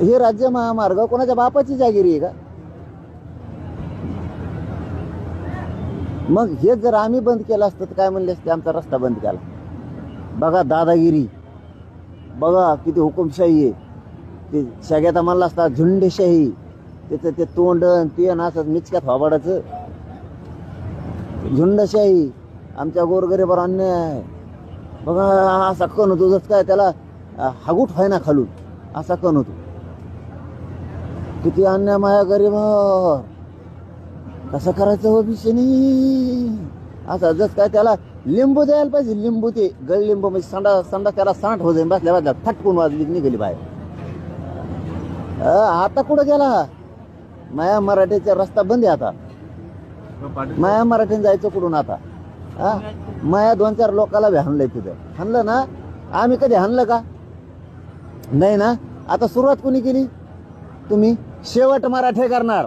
हे राज्य महामार्ग कोणाच्या बापाची जागिरी आहे का? मग हे जर आम्ही बंद केलं असतं तर काय म्हणले असते? आमचा रस्ता बंद केला. बघा दादागिरी. बघा किती हुकुमशाही आहे. ते सगळ्यात म्हणला असता झुंडशाही. त्याचं ते तोंड ते आणि असं मिचक्यात फाबाडाचं झुंडशाही. आमच्या गोरगरीबर अन्याय. आहे बघा असा कण होतो जसं काय त्याला हागूट व्हाय ना खालून. असा कण होतो. किती अन्याय माया गरीबावर? कसं करायचं हो बिशनी असं जस काय त्याला लिंबू द्यायला पाहिजे लिंबू ते गळ लिंबू म्हणजे संडा संडा त्याला सांठ हो जाईल बसल्या बसल्या फटकून वाजली की निघाली बाहेर. आता कुठं गेला? माया मराठीचा रस्ता बंद आहे आता. माया मराठीने जायचं कुठून आता? हा माया दोन चार लोकाला बी हाणलंय तिथं. हाणलं ना? आम्ही कधी हाणलं का? नाही ना? आता सुरुवात कोणी केली? तुम्ही शेवट मराठे करणार.